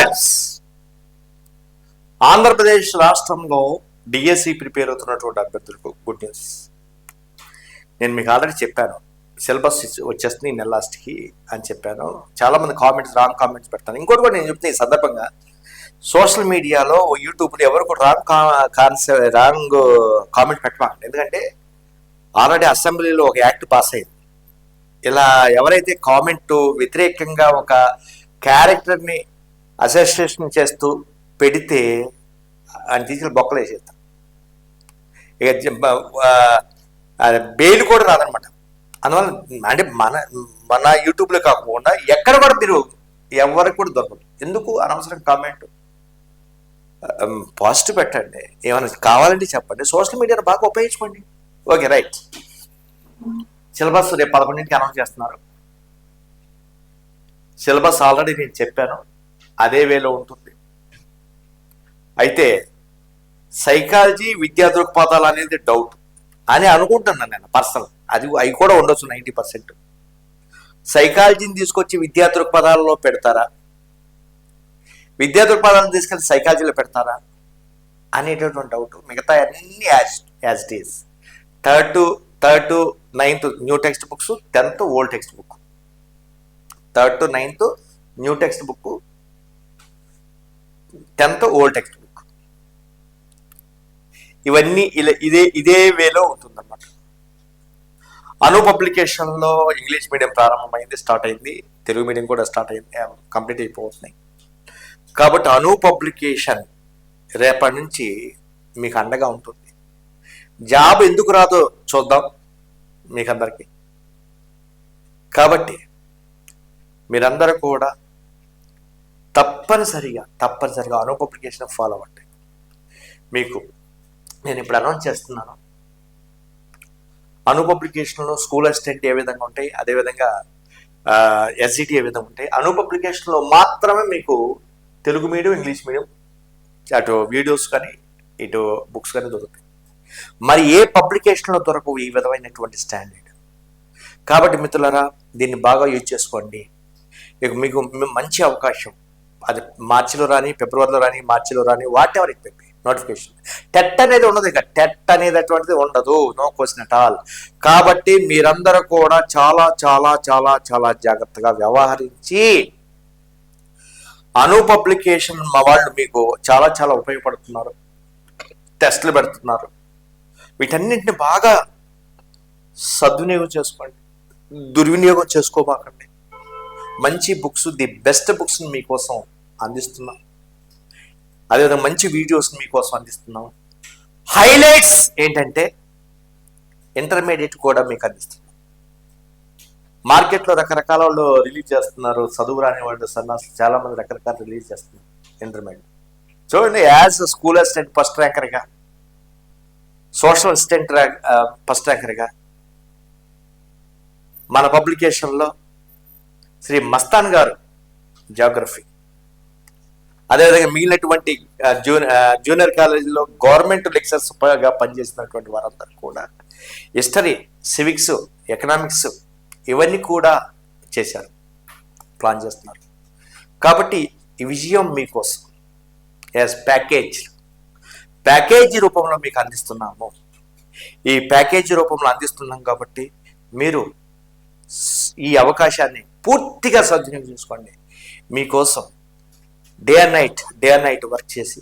Friends Andhra Pradesh రాష్ట్రంలో DSC prepare అవుతున్నటువంటి అభ్యర్థులకు గుడ్ న్యూస్ నేను మీకు ఆల్రెడీ చెప్పాను. సిలబస్ వచ్చేస్తుంది ఈ నెల లాస్ట్కి అని చెప్పాను. చాలామంది కామెంట్స్ రాంగ్ కామెంట్స్ పెడతాను. ఇంకోటి కూడా నేను చెప్తే ఈ సందర్భంగా. సోషల్ మీడియాలో యూట్యూబ్లో ఎవరు కూడా రాంగ్ కాన్సెప్ట్ రాంగ్ కామెంట్ పెట్టమాకండి. ఎందుకంటే ఆల్రెడీ అసెంబ్లీలో ఒక యాక్ట్ పాస్ అయింది. ఇలా ఎవరైతే కామెంట్ వ్యతిరేకంగా ఒక క్యారెక్టర్ని అసోసియేషన్ చేస్తూ పెడితే ఆయన తీసుకెళ్ళి బొక్కలు వేసేస్తాం ఇక బెయిల్ కూడా రాదనమాట. అందువల్ల అంటే మన మన యూట్యూబ్లో కాకుండా ఎక్కడ కూడా మీరు ఎవరికి కూడా దొరకదు. ఎందుకు? అనవసరం కామెంట్. పాజిటివ్ పెట్టండి. ఏమైనా కావాలంటే చెప్పండి. సోషల్ మీడియాను బాగా ఉపయోగించుకోండి. Okay right. సిలబస్ రేపు పదకొండింటికి అనౌన్స్ చేస్తున్నారు. సిలబస్ ఆల్రెడీ నేను చెప్పాను. అదే వేలో ఉంటుంది. అయితే సైకాలజీ విద్యా దృక్పథాలు అనేది డౌట్ అని అనుకుంటున్నాను నేను పర్సనల్ అది అవి కూడా ఉండొచ్చు నైంటీ పర్సెంట్ సైకాలజీని తీసుకొచ్చి విద్యా దృక్పథాలలో పెడతారా? విద్యా దృక్పథాలను తీసుకెళ్ళి సైకాలజీలో పెడతారా? అనేటటువంటి డౌట్ మిగతా అన్ని as as it is third to third to ninth new text books tenth old text book third to ninth new text book tenth old text book. ఇవన్నీ ఇలా ఇదే ఇదే వేలో ఉంటుందన్నమాట. అను పబ్లికేషన్లో ఇంగ్లీష్ మీడియం ప్రారంభమైంది స్టార్ట్ అయింది. తెలుగు మీడియం కూడా స్టార్ట్ అయింది కంప్లీట్ అయిపోతున్నాయి. కాబట్టి అను పబ్లికేషన్ రేపటి నుంచి మీకు అండగా ఉంటుంది. జాబ్ ఎందుకు రాదో చూద్దాం మీకు అందరికీ కాబట్టి మీరందరూ కూడా తప్పనిసరిగా తప్పనిసరిగా అను పబ్లికేషన్ ఫాలో అవ్వండి. మీకు నేను ఇప్పుడు అనౌన్స్ చేస్తున్నాను. అను పబ్లికేషన్లో స్కూల్ అసిస్టెంట్ ఏ విధంగా ఉంటాయి అదేవిధంగా ఎస్జిటి ఏ విధంగా ఉంటాయి. అనుపబ్లికేషన్లో మాత్రమే మీకు తెలుగు మీడియం ఇంగ్లీష్ మీడియం అటు వీడియోస్ కానీ ఇటు బుక్స్ కానీ దొరుకుతాయి. మరి ఏ పబ్లికేషన్లో దొరకవు ఈ విధమైనటువంటి స్టాండర్డ్ కాబట్టి మిత్రులరా దీన్ని బాగా యూజ్ చేసుకోండి. మీకు మీకు మంచి అవకాశం. అది మార్చిలో రాని ఫిబ్రవరిలో రాని మార్చిలో రాని whatever it notification TET అనేది ఉండదు ఇక. టెట్ అనేది అటువంటిది ఉండదు. నో క్వశ్చన్ అట్ ఆల్ కాబట్టి మీరందరూ కూడా చాలా చాలా చాలా చాలా జాగ్రత్తగా వ్యవహరించి అను పబ్లికేషన్ మా వాళ్ళు మీకు చాలా చాలా ఉపయోగపడుతున్నారు. టెస్ట్లు పెడుతున్నారు. వీటన్నింటిని బాగా సద్వినియోగం చేసుకోండి. దుర్వినియోగం చేసుకోమాకండి. మంచి బుక్స్ ది బెస్ట్ బుక్స్ని మీకోసం అందిస్తున్నాం. అదేవిధంగా మంచి వీడియోస్ మీకోసం అందిస్తున్నాం. హైలైట్స్ ఏంటంటే ఇంటర్మీడియట్ కూడా మీకు అందిస్తున్నాం. మార్కెట్లో రకరకాల వాళ్ళు రిలీజ్ చేస్తున్నారు. చదువు రాని వాళ్ళు సన్నాసులు చాలా మంది రకరకాల రిలీజ్ చేస్తున్నారు. ఇంటర్మీడియట్ చూడండి యాజ్ స్కూల్ అసిస్టెంట్ ఫస్ట్ ర్యాంకర్గా సోషల్ అసిస్టెంట్ ర్యాంక్ ఫస్ట్ ర్యాంకర్గా మన పబ్లికేషన్లో శ్రీ మస్తాన్ గారు జాగ్రఫీ అదేవిధంగా మిగిలినటువంటి ఆ, జూన్ జూనియర్ కాలేజీలో గవర్నమెంట్ లెక్చర్స్గా పనిచేసినటువంటి వారందరూ కూడా హిస్టరీ సివిక్స్ ఎకనామిక్స్ ఇవన్నీ కూడా చేశారు. ప్లాన్ చేస్తున్నారు. కాబట్టి ఈ విజయం మీకోసం యాజ్ ప్యాకేజ్ ప్యాకేజీ రూపంలో మీకు అందిస్తున్నాము. ఈ ప్యాకేజీ రూపంలో అందిస్తున్నాం కాబట్టి మీరు ఈ అవకాశాన్ని పూర్తిగా సద్వినియోగం చేసుకోండి. మీకోసం day and night day and night work చేసి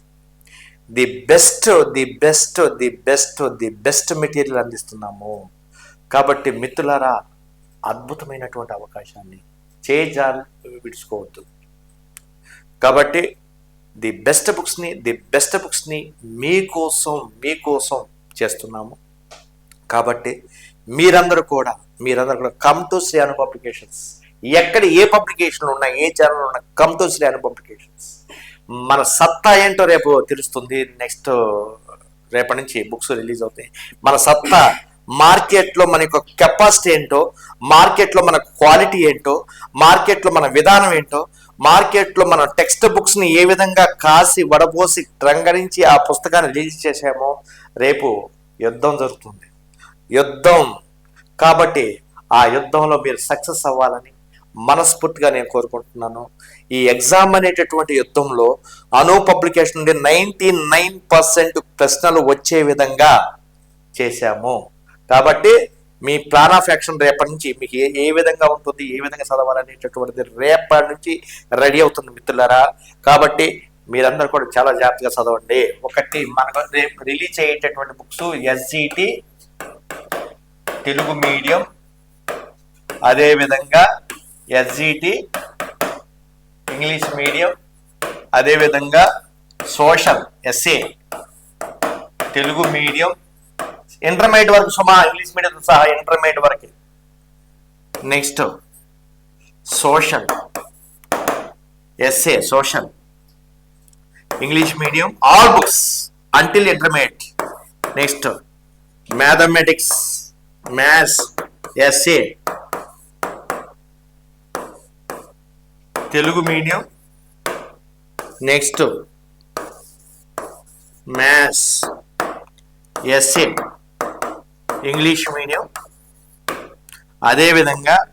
the best the best the best the best material అందిస్తున్నాము. కాబట్టి మిత్రులారా అద్భుతమైనటువంటి అవకాశాన్ని చేజాలు విడుచుకోవద్దు కాబట్టి ది బెస్ట్ బుక్స్ని ది బెస్ట్ బుక్స్ని మీకోసం మీకోసం చేస్తున్నాము. కాబట్టి మీరందరూ కూడా మీరందరూ కూడా come to Shri Anu publications ఎక్కడ ఏ పబ్లికేషన్లు ఉన్నా ఏ ఛానల్ ఉన్నా కంపల్సరీ అని పబ్లికేషన్స్ మన సత్తా ఏంటో రేపు తెలుస్తుంది. నెక్స్ట్ రేపటి నుంచి బుక్స్ రిలీజ్ అవుతాయి. మన సత్తా మార్కెట్లో మన యొక్క కెపాసిటీ ఏంటో మార్కెట్లో మన క్వాలిటీ ఏంటో మార్కెట్లో మన విధానం ఏంటో మార్కెట్లో మన టెక్స్ట్ బుక్స్ని ఏ విధంగా కాసి వడపోసి రంగరించి ఆ పుస్తకాన్ని రిలీజ్ చేసామో రేపు యుద్ధం జరుగుతుంది. యుద్ధం. కాబట్టి ఆ యుద్ధంలో మీరు సక్సెస్ అవ్వాలని మనస్ఫూర్తిగా నేను కోరుకుంటున్నాను. ఈ ఎగ్జామ్ అనేటటువంటి యుద్ధంలో అను పబ్లికేషన్ నుండి నైంటీ నైన్ పర్సెంట్ ప్రశ్నలు వచ్చే విధంగా చేశాము. కాబట్టి మీ ప్లాన్ ఆఫ్ యాక్షన్ రేపటి నుంచి మీకు ఏ ఏ విధంగా ఉంటుంది ఏ విధంగా చదవాలనేటటువంటిది రేపటి నుంచి రెడీ అవుతుంది మిత్రులారా. కాబట్టి మీరందరూ కూడా చాలా జాగ్రత్తగా చదవండి. ఒకటి మనకు రేపు రిలీజ్ అయ్యేటటువంటి బుక్స్ ఎస్జిటి తెలుగు మీడియం అదేవిధంగా ఎస్జిటి ఇంగ్లీష్ మీడియం అదేవిధంగా social SA Telugu medium intermediate వరకు సుమా ఇంగ్లీష్ మీడియం సహా ఇంటర్మీడియట్ వరకు. Next social SA social English medium all books until intermediate next mathematics maths SA Telugu medium. Next. Maths. SA. English medium. అదేవిధంగా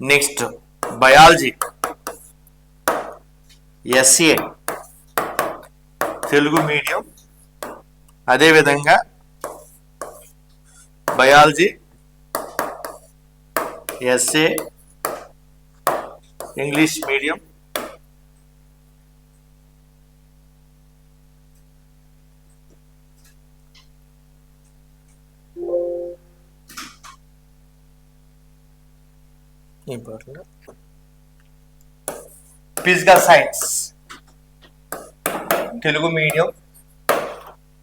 next biology. SA. Telugu medium. అదేవిధంగా biology. SA. English medium physical science Telugu medium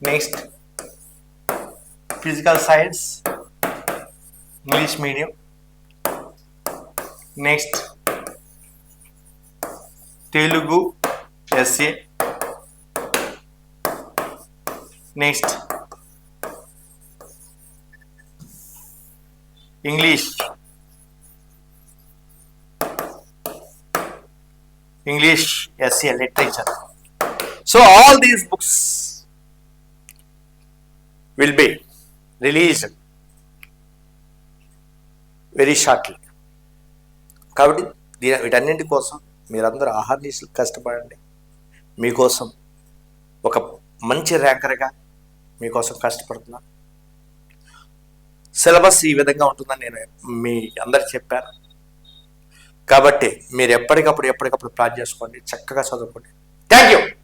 next physical science English medium next Telugu SA. Next English English SA literature so all these books will be released very shortly కాబట్టి దీని వీటన్నింటి కోసం మీరందరూ ఆహార్నీసులు కష్టపడండి. మీకోసం ఒక మంచి ర్యాంకర్గా మీకోసం కష్టపడుతున్నాను సిలబస్ ఈ విధంగా ఉంటుందని నేను మీ అందరికి చెప్పాను. కాబట్టి మీరు ఎప్పటికప్పుడు ఎప్పటికప్పుడు ప్లాన్ చేసుకోండి. చక్కగా చదువుకోండి. Thank you!